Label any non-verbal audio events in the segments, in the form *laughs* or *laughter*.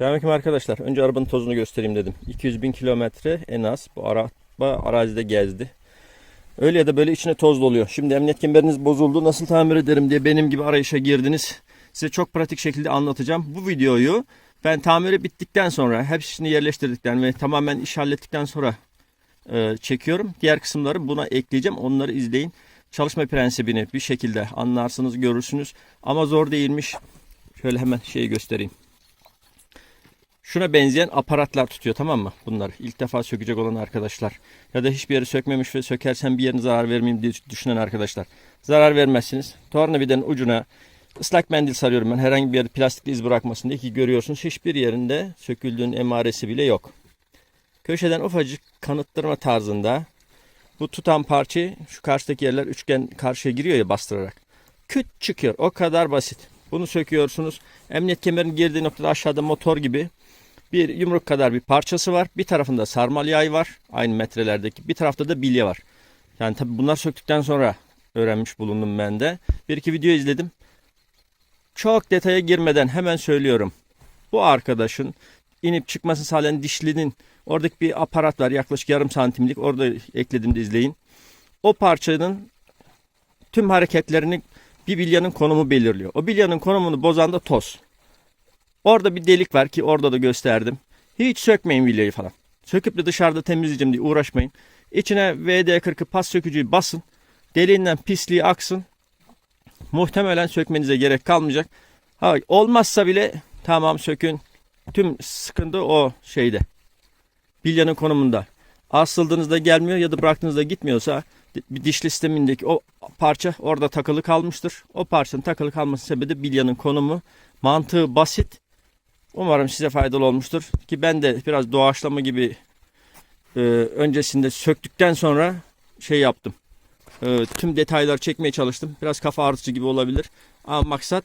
Selamünaleyküm arkadaşlar. Önce arabanın tozunu göstereyim dedim. 200 bin kilometre en az bu araba arazide gezdi. Öyle ya da böyle içine toz doluyor. Şimdi emniyet kemeriniz bozuldu. Nasıl tamir ederim diye benim gibi arayışa girdiniz. Size çok pratik şekilde anlatacağım. Bu videoyu ben tamiri bittikten sonra hepsini yerleştirdikten ve tamamen iş hallettikten sonra e, çekiyorum. Diğer kısımları buna ekleyeceğim. Onları izleyin. Çalışma prensibini bir şekilde anlarsınız, görürsünüz. Ama zor değilmiş. Şöyle hemen şeyi göstereyim. Şuna benzeyen aparatlar tutuyor tamam mı? Bunlar ilk defa sökecek olan arkadaşlar. Ya da hiçbir yeri sökmemiş ve sökersen bir yerine zarar vermeyeyim diye düşünen arkadaşlar. Zarar vermezsiniz. Tornavidanın ucuna ıslak mendil sarıyorum ben. Herhangi bir yerde plastik iz bırakmasın diye ki görüyorsunuz hiçbir yerinde söküldüğün emaresi bile yok. Köşeden ufacık kanıttırma tarzında bu tutan parça şu karşıdaki yerler üçgen karşıya giriyor ya bastırarak. Küt çıkıyor. O kadar basit. Bunu söküyorsunuz. Emniyet kemerinin girdiği noktada aşağıda motor gibi bir yumruk kadar bir parçası var. Bir tarafında sarmal yay var. Aynı metrelerdeki. Bir tarafta da bilye var. Yani tabi bunlar söktükten sonra öğrenmiş bulundum ben de. Bir iki video izledim. Çok detaya girmeden hemen söylüyorum. Bu arkadaşın inip çıkmasını sağlayan dişlinin oradaki bir aparat var yaklaşık yarım santimlik. Orada ekledim de izleyin. O parçanın tüm hareketlerini bir bilyanın konumu belirliyor. O bilyanın konumunu bozan da toz. Orada bir delik var ki orada da gösterdim. Hiç sökmeyin vilyayı falan. Söküp de dışarıda temizleyeceğim diye uğraşmayın. İçine VD40'ı pas sökücüyü basın. Deliğinden pisliği aksın. Muhtemelen sökmenize gerek kalmayacak. Ha, olmazsa bile tamam sökün. Tüm sıkıntı o şeyde. Bilyanın konumunda. Asıldığınızda gelmiyor ya da bıraktığınızda gitmiyorsa bir dişli sistemindeki o parça orada takılı kalmıştır. O parçanın takılı kalması sebebi bilyanın konumu. Mantığı basit. Umarım size faydalı olmuştur. Ki ben de biraz doğaçlama gibi e, öncesinde söktükten sonra şey yaptım. E, tüm detayları çekmeye çalıştım. Biraz kafa ağrıtıcı gibi olabilir. Ama maksat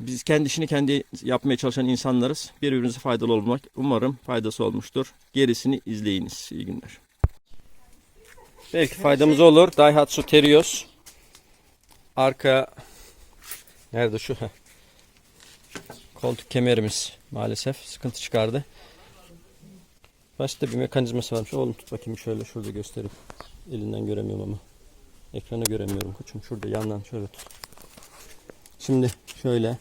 biz kendi işini kendi yapmaya çalışan insanlarız. Birbirimize faydalı olmak. Umarım faydası olmuştur. Gerisini izleyiniz. İyi günler. Belki faydamız olur. Daihatsu Terios. Arka nerede şu? Koltuk kemerimiz maalesef sıkıntı çıkardı. Başta bir mekanizması varmış. Oğlum tut bakayım şöyle şurada göstereyim. Elinden göremiyorum ama. Ekrana göremiyorum koçum. Şurada yandan şöyle tut. Şimdi şöyle.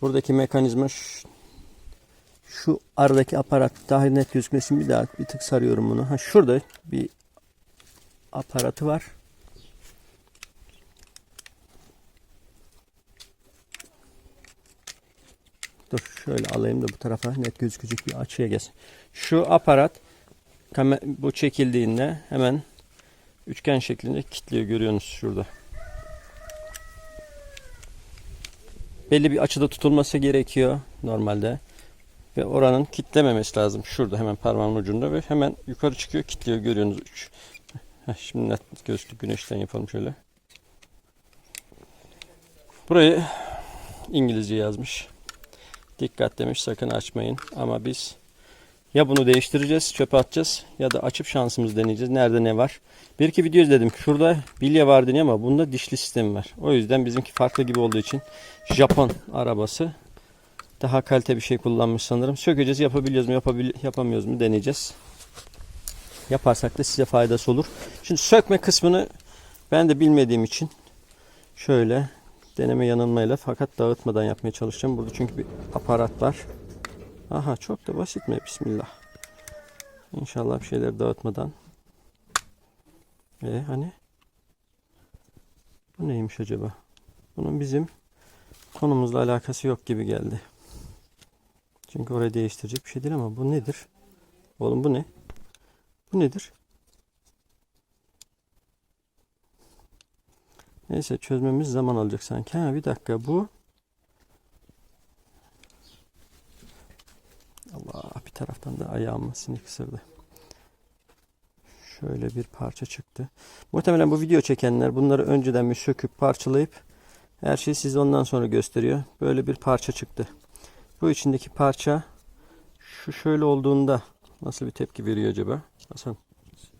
Buradaki mekanizma şu, şu aradaki aparat daha net gözükmesin bir daha bir tık sarıyorum bunu. Ha şurada bir aparatı var. Dur şöyle alayım da bu tarafa net gözükecek bir açıya gelsin. Şu aparat bu çekildiğinde hemen üçgen şeklinde kilitliyor görüyorsunuz şurada. Belli bir açıda tutulması gerekiyor normalde. Ve oranın kitlememesi lazım. Şurada hemen parmağımın ucunda ve hemen yukarı çıkıyor kilitliyor görüyorsunuz. Üç. Şimdi net gözlü güneşten yapalım şöyle. Burayı İngilizce yazmış. Dikkat demiş sakın açmayın. Ama biz ya bunu değiştireceğiz, çöpe atacağız ya da açıp şansımızı deneyeceğiz. Nerede ne var? Bir iki video izledim. Şurada bilye var deniyor ama bunda dişli sistemi var. O yüzden bizimki farklı gibi olduğu için Japon arabası daha kalite bir şey kullanmış sanırım. Sökeceğiz yapabiliyoruz mu yapabil yapamıyoruz mu deneyeceğiz. Yaparsak da size faydası olur. Şimdi sökme kısmını ben de bilmediğim için şöyle deneme yanılmayla fakat dağıtmadan yapmaya çalışacağım. Burada çünkü bir aparat var. Aha çok da basit mi? Bismillah. İnşallah bir şeyler dağıtmadan. E hani? Bu neymiş acaba? Bunun bizim konumuzla alakası yok gibi geldi. Çünkü orayı değiştirecek bir şey değil ama bu nedir? Oğlum bu ne? Bu nedir? Neyse çözmemiz zaman alacak sanki. Ha bir dakika bu. Allah bir taraftan da ayağımı sinek ısırdı. Şöyle bir parça çıktı. Muhtemelen bu video çekenler bunları önceden bir söküp parçalayıp her şeyi size ondan sonra gösteriyor. Böyle bir parça çıktı. Bu içindeki parça şu şöyle olduğunda nasıl bir tepki veriyor acaba? Hasan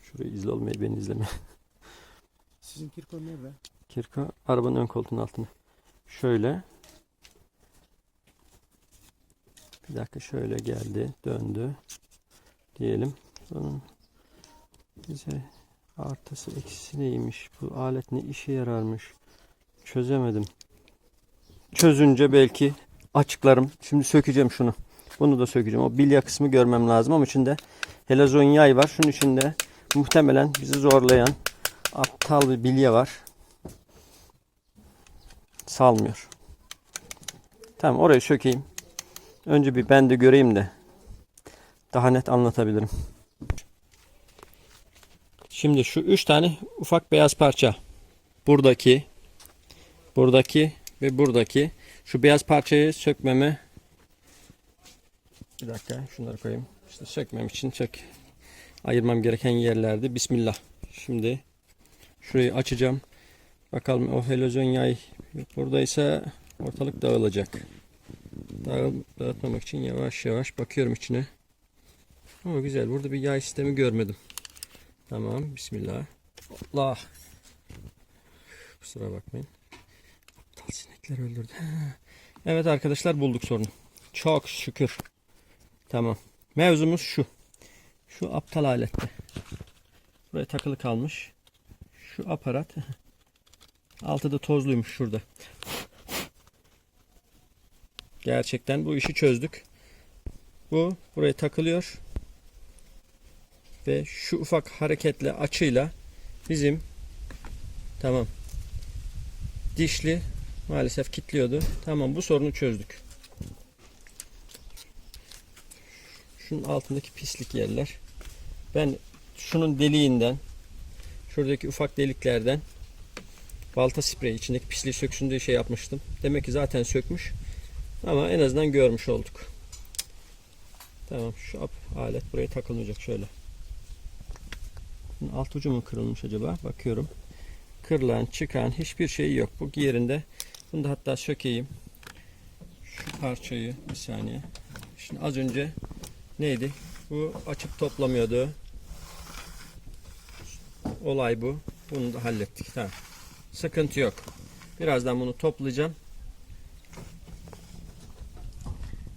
şurayı izle olmayı beni izleme. Sizin kirkon nerede? Kirka arabanın ön koltuğunun altına. Şöyle. Bir dakika şöyle geldi, döndü diyelim. Bunun bize artısı eksisi neymiş? Bu alet ne işe yararmış? Çözemedim. Çözünce belki açıklarım. Şimdi sökeceğim şunu. Bunu da sökeceğim. O bilya kısmı görmem lazım ama içinde helezon yay var. Şunun içinde muhtemelen bizi zorlayan aptal bir bilye var. Salmıyor. Tamam orayı sökeyim. Önce bir ben de göreyim de daha net anlatabilirim. Şimdi şu üç tane ufak beyaz parça. Buradaki, buradaki ve buradaki. Şu beyaz parçayı sökmeme bir dakika şunları koyayım. İşte sökmem için çok ayırmam gereken yerlerdi. Bismillah. Şimdi şurayı açacağım. Bakalım o helezon yay buradaysa ortalık dağılacak. Dağıl, dağıtmamak için yavaş yavaş bakıyorum içine. Ama güzel. Burada bir yay sistemi görmedim. Tamam. Bismillah. Allah. Kusura bakmayın. Aptal sinekler öldürdü. *laughs* Evet arkadaşlar bulduk sorunu. Çok şükür. Tamam. Mevzumuz şu. Şu aptal alette. Buraya takılı kalmış. Şu aparat. *laughs* Altı da tozluymuş şurada. Gerçekten bu işi çözdük. Bu buraya takılıyor. Ve şu ufak hareketle açıyla bizim tamam dişli maalesef kilitliyordu. Tamam bu sorunu çözdük. Şunun altındaki pislik yerler. Ben şunun deliğinden şuradaki ufak deliklerden balta spreyi içindeki pisliği söksün şey yapmıştım. Demek ki zaten sökmüş. Ama en azından görmüş olduk. Tamam şu alet buraya takılmayacak şöyle. Alt ucu mu kırılmış acaba? Bakıyorum. Kırılan, çıkan hiçbir şey yok. Bu yerinde. Bunu da hatta sökeyim. Şu parçayı bir saniye. Şimdi az önce neydi? Bu açıp toplamıyordu. Olay bu. Bunu da hallettik. Tamam. Sıkıntı yok. Birazdan bunu toplayacağım.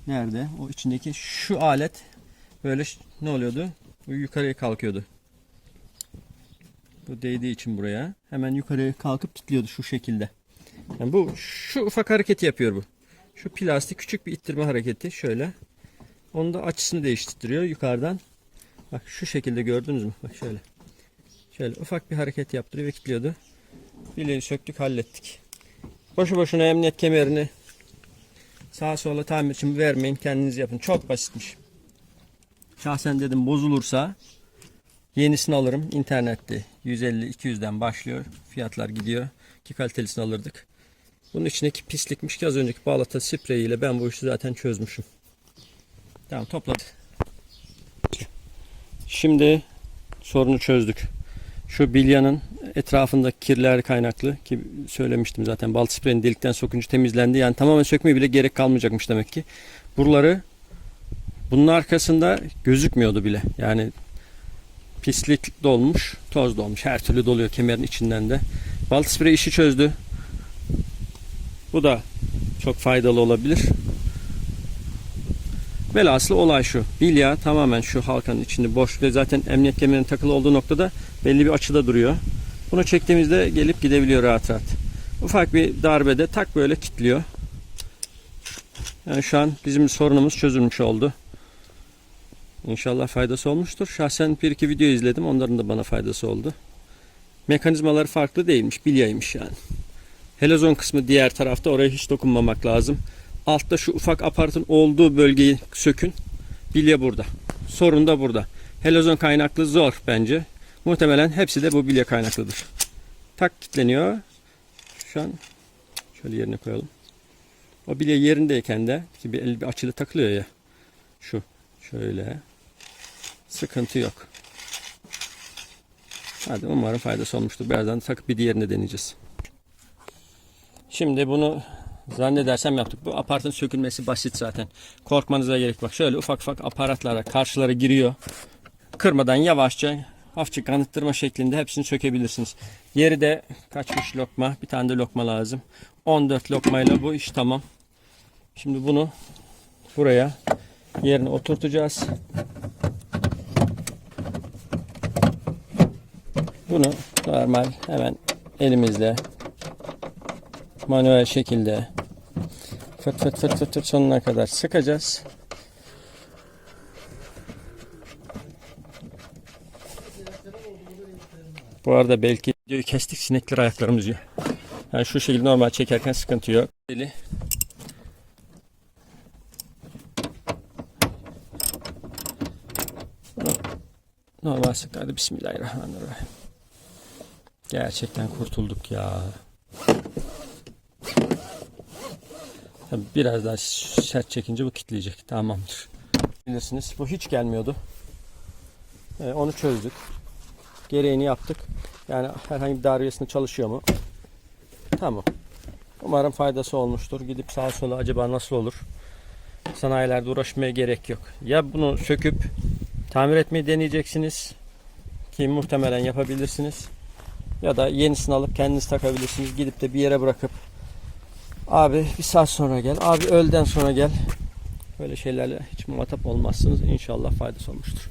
Nerede? O içindeki şu alet böyle ne oluyordu? Bu yukarıya kalkıyordu. Bu değdiği için buraya. Hemen yukarıya kalkıp kilitliyordu şu şekilde. Yani bu şu ufak hareketi yapıyor bu. Şu plastik küçük bir ittirme hareketi şöyle. Onun da açısını değiştiriyor yukarıdan. Bak şu şekilde gördünüz mü? Bak şöyle. Şöyle ufak bir hareket yaptırıyor ve kilitliyordu. Bileği söktük hallettik. Boşu boşuna emniyet kemerini sağa sola tamir için vermeyin kendiniz yapın. Çok basitmiş. Şahsen dedim bozulursa yenisini alırım internette 150-200'den başlıyor. Fiyatlar gidiyor ki kalitelisini alırdık. Bunun içindeki pislikmiş ki az önceki bağlata spreyiyle ben bu işi zaten çözmüşüm. Tamam topladık. Şimdi sorunu çözdük. Şu bilyanın etrafındaki kirler kaynaklı ki söylemiştim zaten bal spreyini delikten sokunca temizlendi. Yani tamamen sökmeye bile gerek kalmayacakmış demek ki. Buraları bunun arkasında gözükmüyordu bile. Yani pislik dolmuş, toz dolmuş. Her türlü doluyor kemerin içinden de. Bal sprey işi çözdü. Bu da çok faydalı olabilir. Velhasıl olay şu. Bilya tamamen şu halkanın içinde boş ve zaten emniyet kemerinin takılı olduğu noktada belli bir açıda duruyor. Bunu çektiğimizde gelip gidebiliyor rahat rahat. Ufak bir darbede tak böyle kilitliyor. Yani şu an bizim sorunumuz çözülmüş oldu. İnşallah faydası olmuştur. Şahsen bir iki video izledim. Onların da bana faydası oldu. Mekanizmaları farklı değilmiş. Bilyaymış yani. Helezon kısmı diğer tarafta. Oraya hiç dokunmamak lazım. Altta şu ufak aparatın olduğu bölgeyi sökün. Bilye burada. Sorun da burada. Helezon kaynaklı zor bence. Muhtemelen hepsi de bu bilye kaynaklıdır. Tak kilitleniyor. Şu an şöyle yerine koyalım. O bilye yerindeyken de ki bir, el bir açılı takılıyor ya. Şu şöyle. Sıkıntı yok. Hadi umarım faydası olmuştur. Birazdan takıp bir diğerini deneyeceğiz. Şimdi bunu zannedersem yaptık. Bu aparatın sökülmesi basit zaten. Korkmanıza gerek yok. Şöyle ufak ufak aparatlara karşılara giriyor. Kırmadan yavaşça hafifçe kanıttırma şeklinde hepsini sökebilirsiniz. Yeri de kaçmış lokma. Bir tane de lokma lazım. 14 lokmayla bu iş tamam. Şimdi bunu buraya yerine oturtacağız. Bunu normal hemen elimizle manuel şekilde fıt fıt fıt fıt fıt sonuna kadar sıkacağız. Bu arada belki videoyu kestik sinekler ayaklarımız yiyor. Yani şu şekilde normal çekerken sıkıntı yok. Eli Normal sık hadi bismillahirrahmanirrahim. Gerçekten kurtulduk ya. Biraz daha sert çekince bu kitleyecek. Tamamdır. Bilirsiniz bu hiç gelmiyordu. Ee, onu çözdük. Gereğini yaptık. Yani herhangi bir darbesinde çalışıyor mu? Tamam. Umarım faydası olmuştur. Gidip sağa sola acaba nasıl olur? Sanayilerde uğraşmaya gerek yok. Ya bunu söküp tamir etmeyi deneyeceksiniz ki muhtemelen yapabilirsiniz. Ya da yenisini alıp kendiniz takabilirsiniz. Gidip de bir yere bırakıp abi bir saat sonra gel, abi öğleden sonra gel. Böyle şeylerle hiç muhatap olmazsınız. İnşallah faydası olmuştur.